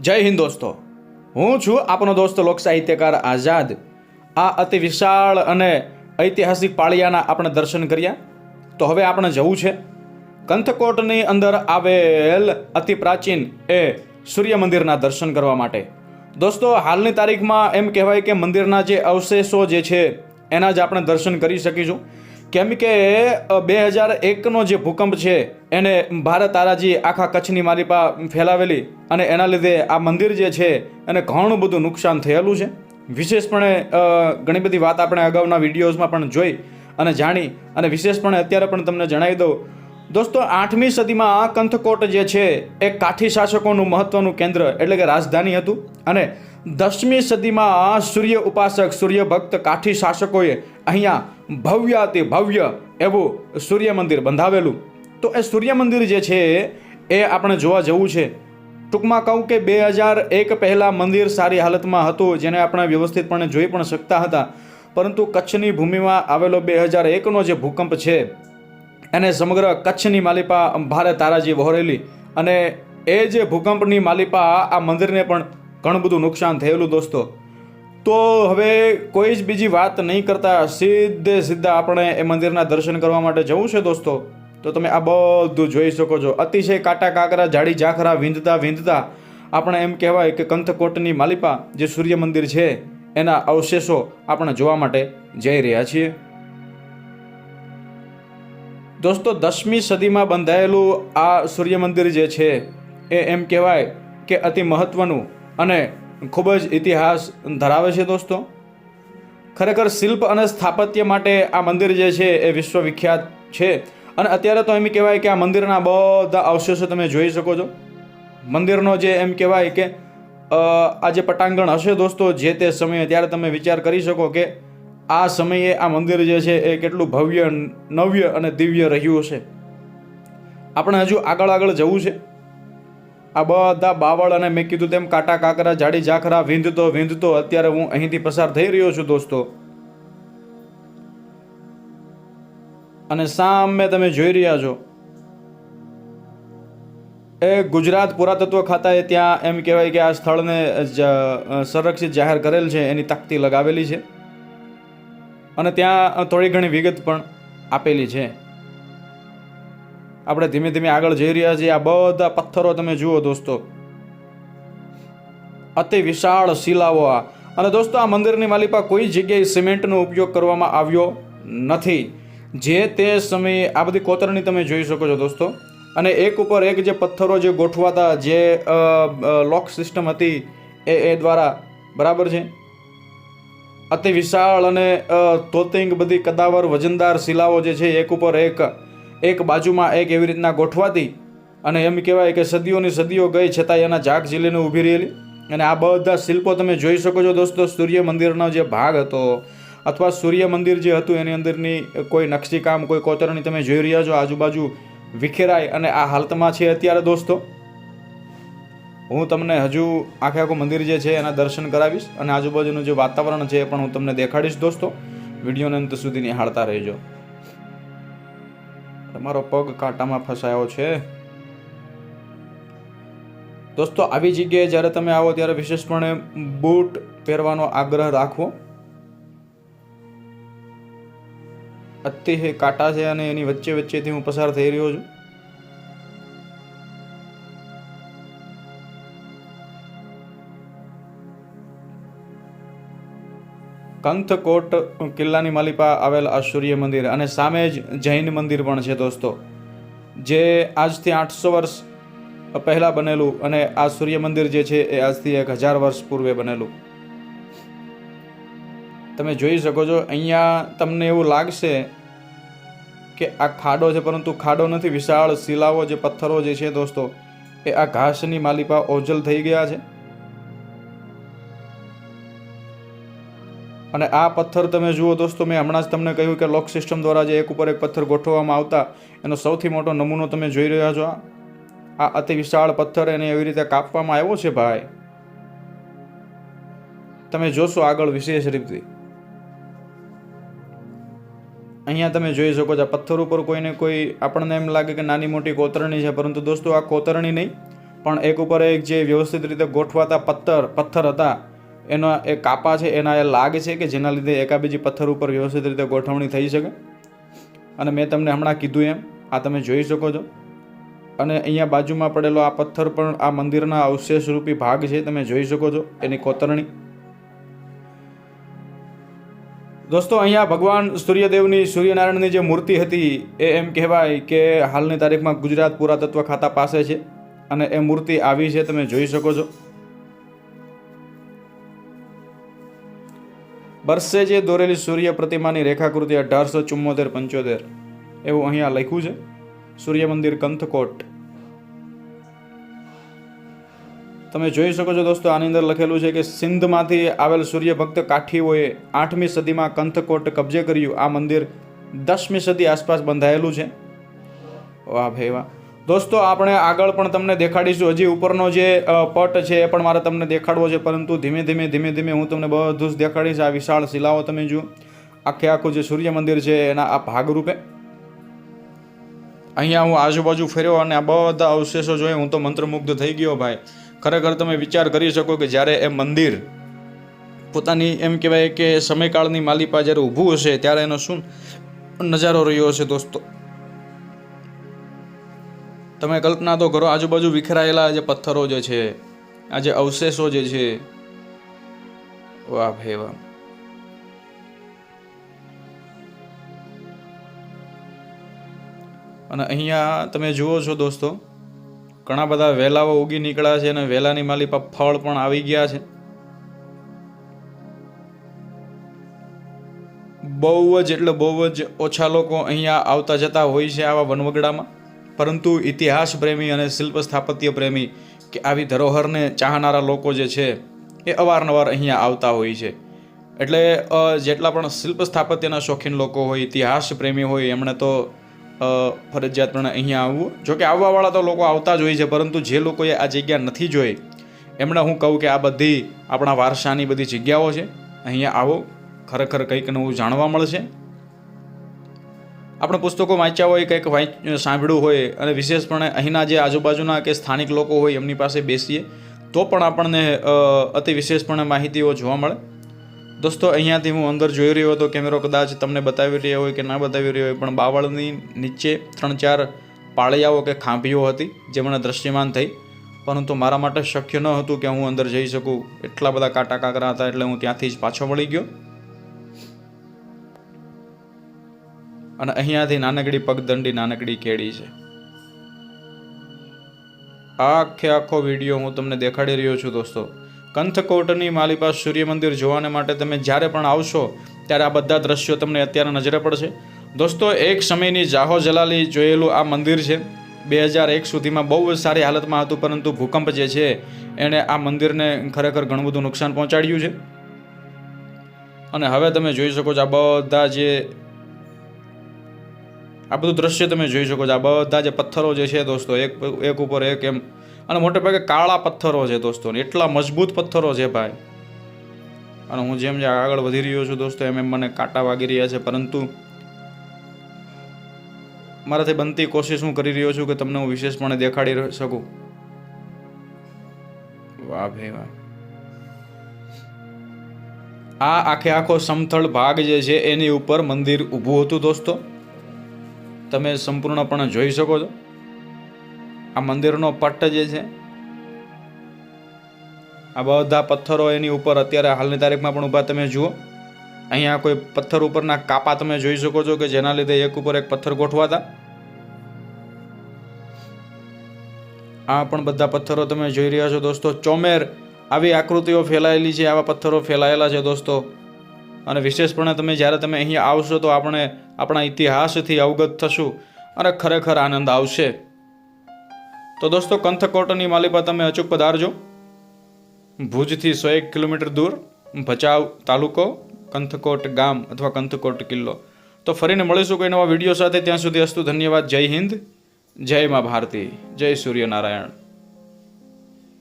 જય હિન્દ દોસ્તો. હું છું આપનો દોસ્ત લોક સાહિત્યકાર આઝાદ. આ અતિ વિશાળ અને ઐતિહાસિક પાળિયાના આપણે દર્શન કર્યા. તો હવે આપણે જવું છે. કંથકોટની અંદર આવેલ અતિ પ્રાચીન એ સૂર્ય મંદિરના દર્શન કરવા માટે. દોસ્તો, હાલની તારીખમાં એમ કહેવાય કે મંદિરના જે અવશેષો જે છે, એના જ આપણે દર્શન કરી શકીશું. કેમ કે બે હજાર એકનો જે ભૂકંપ છે, એને ભારત તારાજી આખા કચ્છની મારી પા, ફેલાવેલી અને એના લીધે આ મંદિર જે છે, એને ઘણું બધું નુકસાન થયેલું છે. વિશેષપણે ઘણી બધી વાત આપણે અગાઉના વિડીયોઝમાં પણ જોઈ અને જાણી અને વિશેષપણે અત્યારે પણ તમને જણાવી દઉં. દોસ્તો, આઠમી સદીમાં કંથકોટ જે છે, એ કાઠી શાસકોનું મહત્વનું કેન્દ્ર એટલે કે રાજધાની હતું અને દસમી સદીમાં સૂર્ય ઉપાસક, સૂર્ય ભક્ત, કાઠી શાસકોએ અહીંયા ભવ્ય અતિ ભવ્ય એવું સૂર્ય મંદિર બંધાવેલું. તો એ સૂર્ય મંદિર જે છે, એ આપણે જોવા જવું છે. ટૂંકમાં કહું કે બે હજાર એક પહેલાં મંદિર સારી હાલતમાં હતું, જેને આપણે વ્યવસ્થિતપણે જોઈ પણ શકતા હતા. પરંતુ કચ્છની ભૂમિમાં આવેલો બે હજાર એકનો જે ભૂકંપ છે, એને સમગ્ર કચ્છની માલિપા ભારે તારાજી વહોરેલી. અને એ જે ભૂકંપની માલિપા આ મંદિરને પણ ઘણું બધું નુકસાન થયેલું દોસ્તો. તો હવે કોઈ જ બીજી વાત નહીં કરતા, સીધે સીધા આપણે એ મંદિરના દર્શન કરવા માટે જવું છે દોસ્તો. તો તમે આ બધું જોઈ શકો છો. અતિશય કાટા કાકરા, જાડી ઝાખરા, વિંધતા વિંધતા. આપણે એમ કહેવાય કે કંથકોટની માલિપા જે સૂર્ય મંદિર છે, એના અવશેષો આપણે જોવા માટે જઈ રહ્યા છીએ. દોસ્તો, દસમી સદીમાં બંધાયેલું આ સૂર્ય મંદિર જે છે, એ એમ કહેવાય કે અતિ મહત્વનું અને ખૂબ જ ઇતિહાસ ધરાવે છે દોસ્તો. ખરેખર શિલ્પ અને સ્થાપત્ય માટે આ મંદિર જે છે એ વિશ્વવિખ્યાત છે. અને અત્યારે તો એમ કહેવાય કે આ મંદિરના બધા અવશેષો તમે જોઈ શકો છો. મંદિરનો જે એમ કહેવાય કે આ જે પટાંગણ હશે દોસ્તો, જે તે સમયે ત્યારે તમે વિચાર કરી શકો કે આ સમયે આ મંદિર જે છે એ કેટલું ભવ્ય, નવ્ય અને દિવ્ય રહ્યું હશે. આપણે હજુ આગળ આગળ જવું છે. આ બધા બાવળ અને મેં કીધું તેમ કાટા, કાકરા, જાડી, ઝાખરા વિંધતો વિંધતો. અત્યારે હું અહીંથી પસાર થઈ રહ્યો છું દોસ્તો. અને સામે તમે જોઈ રહ્યા છો. એ ગુજરાત પુરાતત્વ ખાતાએ ત્યાં એમ કહેવાય કે આ સ્થળને સંરક્ષિત જાહેર કરેલ છે, એની તકતી લગાવેલી છે. અને ત્યાં થોડી ઘણી વિગત પણ આપેલી છે. આપણે ધીમે ધીમે આગળ જઈ રહ્યા છીએ. આ બધા પથ્થરો તમે જુઓ દોસ્તો. અતિ વિશાળ શિલાઓ આ. અને દોસ્તો, આ મંદિરની માલિપા કોઈ જગ્યાએ સિમેન્ટનો ઉપયોગ કરવામાં આવ્યો નથી. જે તે સમયે આ બધી કોતરણી તમે જોઈ શકો છો દોસ્તો. અને એક ઉપર એક જે પથ્થરો જે ગોઠવાતા, જે લોક સિસ્ટમ હતી એ એ દ્વારા, બરાબર છે? અતિ વિશાળ અને તોતિંગ બધી કદાવર, વજનદાર શિલાઓ જે છે, એક ઉપર એક એક બાજુમાં એક એવી રીતના ગોઠવાતી અને એમ કહેવાય કે સદીઓની સદીઓ ગઈ છતાં એના ઝાક ઝીલીને ઊભી રહેલી. અને આ બધા શિલ્પો તમે જોઈ શકો છો દોસ્તો, સૂર્ય મંદિરનો જે ભાગ હતો અથવા સૂર્ય મંદિર જે હતું એની અંદરની કોઈ નકશીકામ કોઈ કોતરણી તમે જોઈ રહ્યા છો. આજુબાજુ વિખેરાય અને આ હાલતમાં છે અત્યારે દોસ્તો. હું તમને હજુ આખે આખું મંદિર જે છે એના દર્શન કરાવીશ અને આજુબાજુનું જે વાતાવરણ છે એ પણ હું તમને દેખાડીશ દોસ્તો. વિડીયોને અંત સુધી નિહાળતા રહેજો. તમારો પગ કાંટામાં ફસાયો છે? દોસ્તો, આવી જગ્યાએ જ્યારે તમે આવો ત્યારે વિશેષપણે બૂટ પહેરવાનો આગ્રહ રાખવો અત્યારે કાંટા છે અને એની વચ્ચે વચ્ચેથી હું પસાર થઈ રહ્યો છું. કંથકોટ કિલ્લાની માલિપા આવેલ આ સૂર્ય મંદિર અને સામે જ જૈન મંદિર પણ છે દોસ્તો, જે આજથી આઠસો વર્ષ પહેલાં બનેલું અને આ સૂર્ય મંદિર જે છે એ આજથી એક હજાર વર્ષ પૂર્વે બનેલું. તમે જોઈ શકો છો, અહીંયા તમને એવું લાગશે કે આ ખાડો છે, પરંતુ ખાડો નથી, વિશાળ શિલાઓ જે પથ્થરો જે છે દોસ્તો, એ આ ઘાસની માલિપા ઓજલ થઈ ગયા છે. અને આ પથ્થર તમે જુઓ દોસ્તો, મેં હમણાં જ તમને કહ્યું કે લોક સિસ્ટમ દ્વારા જે એક ઉપર એક પથ્થર ગોઠવવામાં આવતા, એનો સૌથી મોટો નમૂનો તમે જોઈ રહ્યા છો. આ અતિ વિશાળ પથ્થર એને એવી રીતે કાપવામાં આવ્યો છે ભાઈ. તમે જોશો આગળ વિશેષ રીતે. અહીંયા તમે જોઈ શકો છો પથ્થર ઉપર કોઈને કોઈ, આપણને એમ લાગે કે નાની મોટી કોતરણી છે, પરંતુ દોસ્તો આ કોતરણી નહીં, પણ એક ઉપર એક જે વ્યવસ્થિત રીતે ગોઠવાતા પથ્થર પથ્થર હતા એના એ કાપા છે, એના એ લાગ છે કે જેના લીધે એકાબીજી પથ્થર ઉપર વ્યવસ્થિત રીતે ગોઠવણી થઈ શકે? અને મેં તમને હમણાં કીધું એમ, આ તમે જોઈ શકો છો. અને અહીંયા બાજુમાં પડેલો આ પથ્થર પણ આ મંદિરના અવશેષ રૂપી ભાગ છે, તમે જોઈ શકો છો, એની કોતરણી. દોસ્તો, અહીંયા ભગવાન સૂર્યદેવની સૂર્યનારાયણની જે મૂર્તિ હતી, એ એમ કહેવાય કે હાલની તારીખમાં ગુજરાત પુરાતત્વ ખાતા પાસે છે. અને એ મૂર્તિ આવી છે, તમે જોઈ શકો છો. બરસે જે દોરેલી સૂર્ય પ્રતિમાની રેખાકૃતિ અઢારસો ચુમ્મોતેર પંચોતેર. એવું અહીંયા લખ્યું છે. સૂર્ય મંદિર કંથકોટ. તમે જોઈ શકો છો દોસ્તો, આની અંદર લખેલું છે કે સિંધમાંથી આવેલ સૂર્ય ભક્ત કાઠીઓએ આઠમી સદીમાં કંથકોટ કબજે કર્યું. આ મંદિર દસમી સદી આસપાસ બંધાયેલું છે. વાહ ભાઈ વાહ. દોસ્તો, આપણે આગળ પણ તમને દેખાડીશું. હજી ઉપરનો જે પટ છે એ પણ મારે તમને દેખાડવો છે, પરંતુ ધીમે ધીમે ધીમે ધીમે હું તમને બધું જ દેખાડીશ. આ વિશાળ શિલાઓ તમે જુઓ. આખે આખું જે સૂર્ય મંદિર છે એના આ ભાગરૂપે. અહીંયા હું આજુબાજુ ફેર્યો અને આ બધા અવશેષો જોઈ હું તો મંત્રમુગ્ધ થઈ ગયો ભાઈ. ખરેખર તમે વિચાર કરી શકો કે જ્યારે એ મંદિર પોતાની એમ કહેવાય કે સમયકાળની માલિપા જ્યારે ઊભું હશે ત્યારે એનો શું નજારો રહ્યો હશે દોસ્તો? તમે કલ્પના તો કરો, આજુબાજુ વિખરાયેલા જે પથ્થરો જે છે, આ જે અવશેષો જે છે, વાહ ભાઈ વાહ. અને અહીંયા તમે જુઓ છો દોસ્તો, ઘણા બધા વેલાઓ ઉગી નીકળ્યા છે અને વેલાની માલિપા ફળ પણ આવી ગયા છે. બહુ જ એટલે બહુ જ ઓછા લોકો અહીંયા આવતા જતા હોય છે આવા વનવગડામાં. પરંતુ ઇતિહાસ પ્રેમી અને શિલ્પ સ્થાપત્ય પ્રેમી કે આવી ધરોહરને ચાહનારા લોકો જે છે, એ અવારનવાર અહીંયા આવતા હોય છે. એટલે જેટલા પણ શિલ્પ સ્થાપત્યના શોખીન લોકો હોય ઇતિહાસ પ્રેમી હોય, એમણે તો ફરજિયાતપણે અહીંયા આવવું. જોકે આવવાવાળા તો લોકો આવતા જ હોય છે, પરંતુ જે લોકોએ આ જગ્યા નથી જોઈ, એમણે હું કહું કે આ બધી આપણા વારસાની બધી જગ્યાઓ છે. અહીંયા આવો, ખરેખર કંઈક નવું જાણવા મળશે. આપણે પુસ્તકો વાંચ્યા હોય, કંઈક સાંભળ્યું હોય અને વિશેષપણે અહીંના જે આજુબાજુના કે સ્થાનિક લોકો હોય એમની પાસે બેસીએ, તો પણ આપણને અતિ વિશેષપણે માહિતીઓ જોવા મળે. દોસ્તો, અહીંયાથી હું અંદર જોઈ રહ્યો હતો, કેમેરો કદાચ તમને બતાવી રહ્યો હોય કે ના બતાવી રહ્યો હોય, પણ બાવળની નીચે ત્રણ ચાર પાળિયાઓ કે ખાંભીઓ હતી જે મને દ્રશ્યમાન થઈ. પરંતુ મારા માટે શક્ય ન હતું કે હું અંદર જઈ શકું. એટલા બધા કાંટા કાંકરા હતા એટલે હું ત્યાંથી જ પાછો વળી ગયો. અને અહીંયાથી નાનકડી પગદંડી નાનકડી કેડી છે. આખે આખો વીડિયો હું તમને દેખાડી રહ્યો છું દોસ્તો. કંથકોટની માલિપા સૂર્ય મંદિર જોવાને માટે તમે જ્યારે પણ આવશો, ત્યારે આ બધા દ્રશ્યો તમને અત્યારે નજરે પડશે. દોસ્તો, એક સમયની જાહો જલાલી જોયેલું આ મંદિર છે. બે હજાર એક સુધીમાં બહુ જ સારી હાલતમાં હતું, પરંતુ ભૂકંપ જે છે, એણે આ મંદિરને ખરેખર ઘણું બધું નુકસાન પહોંચાડ્યું છે. અને હવે તમે જોઈ શકો છો આ બધા જે આ બધું દ્રશ્ય તમે જોઈ શકો છો. આ બધા જે પથ્થરો જે છે દોસ્તો, એક એક ઉપર એક એમ. અને મોટે ભાગે કાળા પથ્થરો છે દોસ્તો એટલા મજબૂત પથ્થરો છે ભાઈ. અને હું જેમ જે આગળ વધી રહ્યો છું દોસ્તો, એમ એમ મને કાંટા વાગી રહ્યા છે. પરંતુ મારાથી બનતી કોશિશ હું કરી રહ્યો છું કે તમને હું વિશેષપણે દેખાડી શકું. વાહ ભાઈ વાહ. આ આખે આખો સમથળ ભાગ જે છે એની ઉપર મંદિર ઊભું હતું દોસ્તો. તમે સંપૂર્ણપણે જોઈ શકો છો. આ મંદિરનો પટ્ટ જે છે, આ બધા પથ્થરો એની ઉપર અત્યારે હાલની તારીખમાં પણ ઊભા તમે જુઓ. અહીંયા કોઈ પથ્થર ઉપરના કાપા તમે જોઈ શકો છો કે જેના લીધે એક ઉપર એક પથ્થર ગોઠવાતા આ પણ બધા પથ્થરો તમે જોઈ રહ્યા છો દોસ્તો. ચોમેર આવી આકૃતિઓ ફેલાયેલી છે, આવા પથ્થરો ફેલાયેલા છે દોસ્તો. અને વિશેષપણે તમે જ્યારે તમે અહીંયા આવશો તો આપણે આપણા ઇતિહાસથી અવગત થશું અને ખરેખર આનંદ આવશે. તો દોસ્તો, કંથકોટની માલિપા તમે અચૂક પધારજો. ભુજથી સો એક કિલોમીટર દૂર, ભચાઉ તાલુકો, કંથકોટ ગામ અથવા કંથકોટ કિલ્લો. તો ફરીને મળીશું કોઈ નવા વીડિયો સાથે. ત્યાં સુધી અસ્તુ ધન્યવાદ. જય હિન્દ. જય મા ભારતી. જય સૂર્યનારાયણ.